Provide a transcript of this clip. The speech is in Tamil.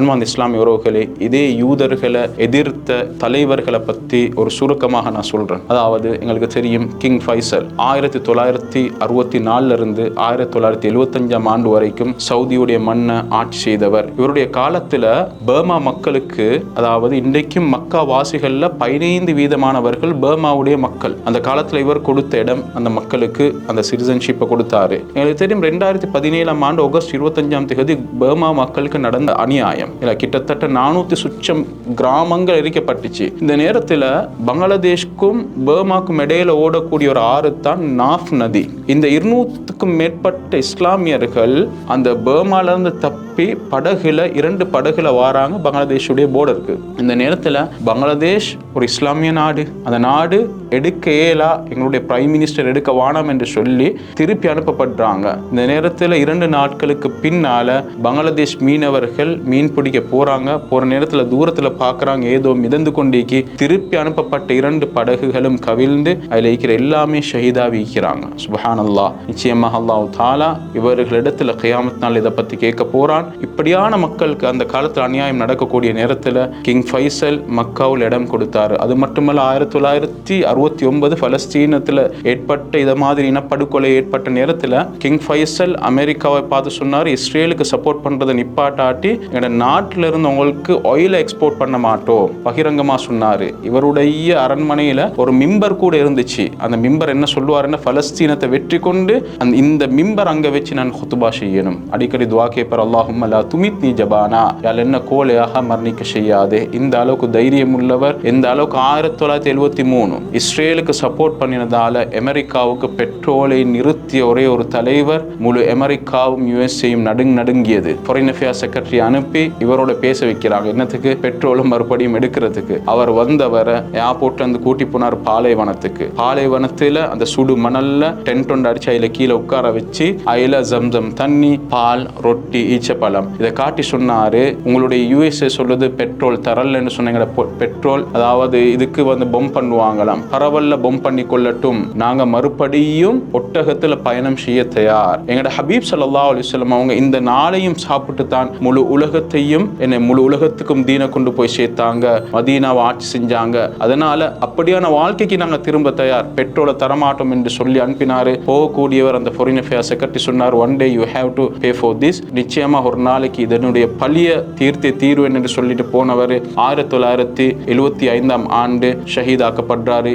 அன்பாந்த இஸ்லாமிய உறவுகளே இதே யூதர்களை எதிர்த்த தலைவர்களை பற்றி ஒரு சுருக்கமாக நான் சொல்கிறேன் அதாவது எங்களுக்கு தெரியும் கிங் ஃபைசல் ஆயிரத்தி தொள்ளாயிரத்தி அறுபத்தி நாலுலேருந்து ஆயிரத்தி தொள்ளாயிரத்தி எழுபத்தஞ்சாம் ஆண்டு வரைக்கும் சவுதியுடைய மண்ணை ஆட்சி செய்தவர். இவருடைய காலத்தில் பர்மா மக்களுக்கு அதாவது இன்றைக்கும் மக்கா வாசிகளில் பதினைந்து வீதமானவர்கள் பர்மாவுடைய மக்கள். அந்த காலத்தில் இவர் கொடுத்த இடம் அந்த மக்களுக்கு அந்த சிட்டிசன்ஷிப்பை கொடுத்தாரு. எங்களுக்கு தெரியும் ரெண்டாயிரத்தி பதினேழாம் ஆண்டு ஆகஸ்ட் இருபத்தஞ்சாம் தேதி பர்மா மக்களுக்கு நடந்த அநியாயம். இல்லை கிட்டத்தட்ட நானூற்றி சுச்சம் கிராமங்கள் எரிக்கப்பட்டுச்சு. இந்த நேரத்தில் பங்களாதேஷ்க்கும் பர்மாக்கும் இடையில ஓடக்கூடிய ஒரு ஆறு தான் நாஃப் நதி. இந்த இருநூற்றுக்கும் மேற்பட்ட இஸ்லாமியர்கள் அந்த பர்மாலேருந்து தப்பி படகுல இரண்டு படகுல வாராங்க பங்களாதேஷுடைய போர்டருக்கு இந்த நேரத்தில் பங்களாதேஷ் ஒரு இஸ்லாமிய நாடு. அந்த நாடு எடுக்க இயலா எங்களுடைய பிரைம் மினிஸ்டர் எடுக்க வானாம் என்று சொல்லி திருப்பி அனுப்பப்படுறாங்க. இந்த நேரத்தில் இரண்டு நாட்களுக்கு பின்னால் பங்களாதேஷ் மீனவர்கள் மீன் பிடிக்க போகிறாங்க போகிற நேரத்தில் தூரத்தில் பார்க்குறாங்க ஏதோ மிதந்து கொண்டேக்கி திருப்பி அனுப்பப்பட்ட இரண்டு படகுகளும் கவிழ்ந்து அதில் இருக்கிற எல்லாமே ஷஹீதா வீக்கிறாங்க சுபஹான் அல்லா நிச்சயமாக அல்லாஹ் தாலா இவர்களிடத்தில் கியாமத் நாள் இதை பற்றி கேட்க போகிறான் இப்படியான மக்களுக்கு அந்த காலத்தில் அநியாயம் நடக்கக்கூடிய நேரத்தில் கிங் ஃபைசல் மக்காவில் இடம் கொடுத்தாரு. அது மட்டுமல்ல ஆயிரத்தி தொள்ளாயிரத்தி அறுபத்தி ஒன்பது பலஸ்தீனத்தில் ஏற்பட்ட இதை மாதிரி இனப்படுகொலை ஏற்பட்ட நேரத்தில் கிங் ஃபைசல் அமெரிக்காவை பார்த்து சொன்னார் இஸ்ரேலுக்கு சப்போர்ட் பண்ணுறதை நிப்பாட்டாட்டி எங்கள் நாட்டில் இருந்து உங்களுக்கு ஆயிலை எக்ஸ்போர்ட் பண்ண மாட்டோம். பகிரங்கமாக சொன்னார். இவருடைய அரண்மனையில் ஒரு மிம்பர் கூட இருந்துச்சு. அந்த மிம்பர் என்ன சொல்லுவாருன்னா பலஸ்தீனத்தை வெற்றி கொண்டு அந்த இந்த மிம்பர் அங்கே வச்சு நான் ஹுத்துபா செய்யணும். அடிக்கடி துவா கேப்பர் அல்லாஹ் அல்லா துமித் நீ ஜபானா. யால் என்ன கோலையாக மரணிக்க செய்யாதே. இந்த அளவுக்கு தைரியம் உள்ளவர் இந்த அளவுக்கு ஆயிரத்தி தொள்ளாயிரத்தி எழுபத்தி மூணு இஸ்ரேலுக்கு சப்போர்ட் பண்ணினதால அமெரிக்காவுக்கு பெட்ரோலை நிறுத்திய ஒரே ஒரு தலைவர் முழு அமெரிக்காவும் யுஎஸ்ஏயும் நடுங் நடுங்கியது. ஃபாரின் அஃபேர்ஸ் செக்ரட்டரி அனுப்பி இவரோட பேச வைக்கிறாங்க. என்னத்துக்கு? பெட்ரோலும் மறுபடியும் எடுக்கிறதுக்கு. அவர் வந்தவரை ஏர்போர்ட்ல இருந்து கூட்டி போனார் பாலைவனத்துக்கு. பாலைவனத்துல அந்த சுடு மணல்ல டென்ட் ஒன்று அடிச்சு அதில் கீழே உட்கார வச்சு அயில ஜம்சம் தண்ணி பால் ரொட்டி பலம் இதை காட்டி சொன்னாரு உங்களுடைய யூஎஸ்ஏ சொல்லுது பெட்ரோல் தரலன்னு சொன்னீங்க. பெட்ரோல் அதாவது இதுக்கு வந்து பொம் பண்ணுவாங்களாம். பரவல்ல பொம் பண்ணி கொள்ளட்டும். நாங்க மறுபடியும் ஒட்டகத்துல பயணம் செய்ய தயார். எங்கட ஹபீப் சல்லா அலைஹி அவங்க இந்த நாளையும் சாப்பிட்டு தான் முழு உலகத்தையும் என்னை முழு உலகத்துக்கும் தீன கொண்டு போய் சேர்த்தாங்க. மதீனாவை ஆட்சி செஞ்சாங்க. அதனால அப்படியான வாழ்க்கைக்கு நாங்க திரும்ப தயார். பெட்ரோலை தரமாட்டோம் என்று சொல்லி அனுப்பினாரு. போகக்கூடியவர் அந்த ஃபாரின் அஃபேர்ஸ் செக்ரட்டரி சொன்னார் one day you have to pay for this நிச்சயமாக ஒரு நாளைக்கு இதனுடைய பழிய தீர்த்து தீர்வேன் என்று சொல்லிட்டு போனவர் ஆயிரத்தி தொள்ளாயிரத்தி எழுபத்தி ஐந்தாம் ஆண்டு ஷஹீதாக்கப்படுறாரு.